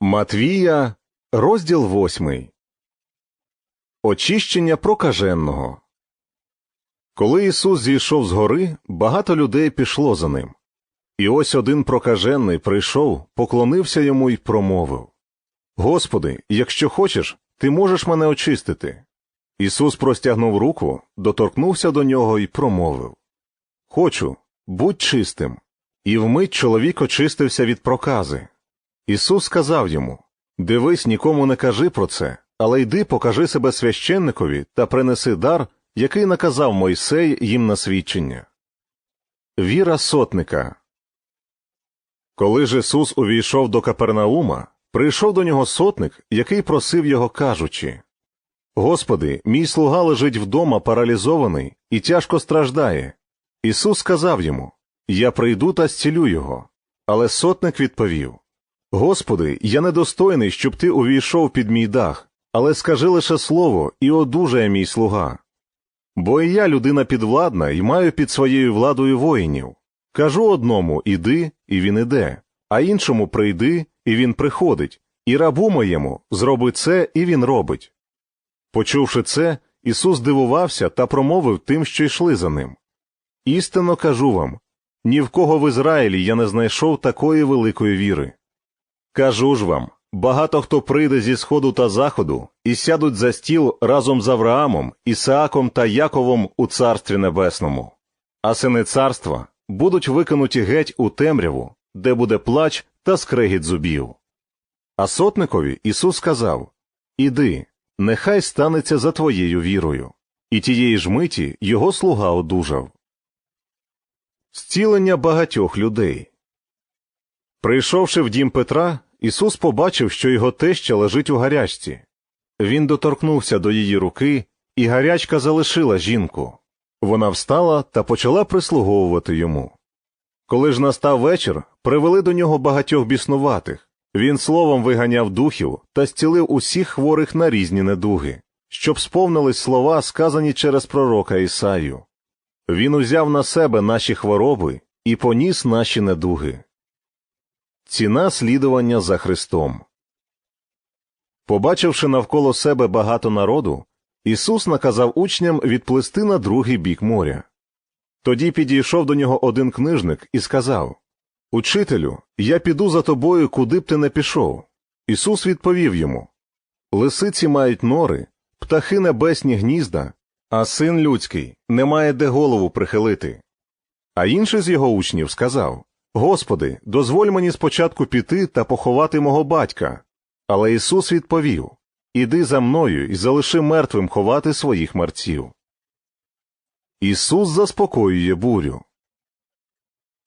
Матвія, розділ восьмий. Очищення прокаженого. Коли Ісус зійшов з гори, багато людей пішло за ним. І ось один прокажений прийшов, поклонився йому й промовив Господи, якщо хочеш, ти можеш мене очистити. Ісус простягнув руку, доторкнувся до нього і промовив Хочу, будь чистим. І вмить чоловік очистився від прокази. Ісус сказав йому Дивись, нікому не кажи про це, але йди покажи себе священникові та принеси дар, який наказав Мойсей їм на свідчення. Віра сотника. Коли ж Ісус увійшов до Капернаума, прийшов до нього сотник, який просив його, кажучи Господи, мій слуга лежить вдома паралізований і тяжко страждає. Ісус сказав йому Я прийду та зцілю його. Але сотник відповів Господи, я недостойний, щоб ти увійшов під мій дах, але скажи лише слово, і одужає мій слуга. Бо і я людина підвладна і маю під своєю владою воїнів. Кажу одному іди, і він іде, а іншому прийди, і він приходить, і рабу моєму зроби це, і він робить. Почувши це, Ісус дивувався та промовив тим, що йшли за ним. Істинно кажу вам ні в кого в Ізраїлі я не знайшов такої великої віри. Кажу ж вам багато хто прийде зі сходу та заходу і сядуть за стіл разом з Авраамом, Ісааком та Яковом у Царстві Небесному, а сини царства будуть викинуті геть у темряву, де буде плач та скрегіт зубів. А сотникові Ісус сказав Іди, нехай станеться за твоєю вірою. І тієї ж миті його слуга одужав. Зцілення багатьох людей. Прийшовши в дім Петра, Ісус побачив, що його теща лежить у гарячці. Він доторкнувся до її руки, і гарячка залишила жінку. Вона встала та почала прислуговувати йому. Коли ж настав вечір, привели до нього багатьох біснуватих. Він словом виганяв духів та зцілив усіх хворих на різні недуги, щоб сповнились слова, сказані через пророка Ісаю. Він узяв на себе наші хвороби і поніс наші недуги. Ціна слідування за Христом. Побачивши навколо себе багато народу, Ісус наказав учням відплисти на другий бік моря. Тоді підійшов до нього один книжник і сказав Учителю, я піду за тобою, куди б ти не пішов. Ісус відповів йому Лисиці мають нори, птахи небесні гнізда, а син людський не має де голову прихилити. А інший з його учнів сказав Господи, дозволь мені спочатку піти та поховати мого батька. Але Ісус відповів Іди за мною і залиши мертвим ховати своїх мерців. Ісус заспокоює бурю.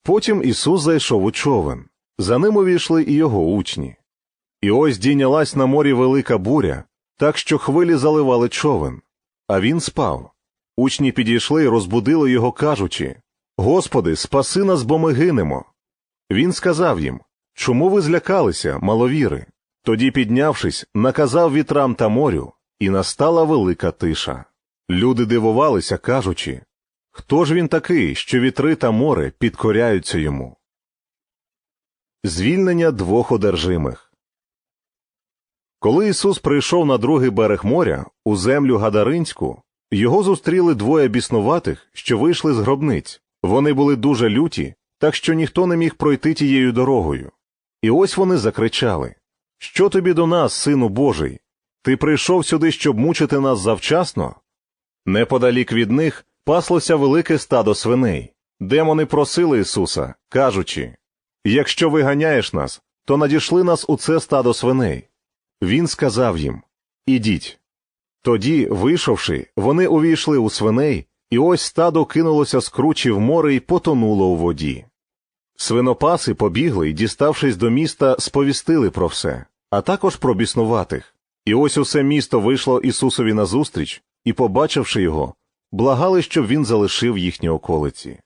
Потім Ісус зайшов у човен. За ним увійшли і його учні. І ось дійнялась на морі велика буря, так що хвилі заливали човен. А він спав. Учні підійшли і розбудили його, кажучи Господи, спаси нас, бо ми гинемо. Він сказав їм Чому ви злякалися, маловіри? Тоді, піднявшись, наказав вітрам та морю, і настала велика тиша. Люди дивувалися, кажучи Хто ж він такий, що вітри та море підкоряються йому? Звільнення двох одержимих. Коли Ісус прийшов на другий берег моря, у землю Гадаринську, його зустріли двоє біснуватих, що вийшли з гробниць. Вони були дуже люті, так що ніхто не міг пройти тією дорогою. І ось вони закричали Що тобі до нас, сину Божий? Ти прийшов сюди, щоб мучити нас завчасно? Неподалік від них паслося велике стадо свиней. Демони просили Ісуса, кажучи Якщо виганяєш нас, то надішли нас у це стадо свиней. Він сказав їм Ідіть. Тоді, вийшовши, вони увійшли у свиней, і ось стадо кинулося з кручі в море і потонуло у воді. Свинопаси побігли і, діставшись до міста, сповістили про все, а також про біснуватих. І ось усе місто вийшло Ісусові назустріч і, побачивши його, благали, щоб він залишив їхні околиці.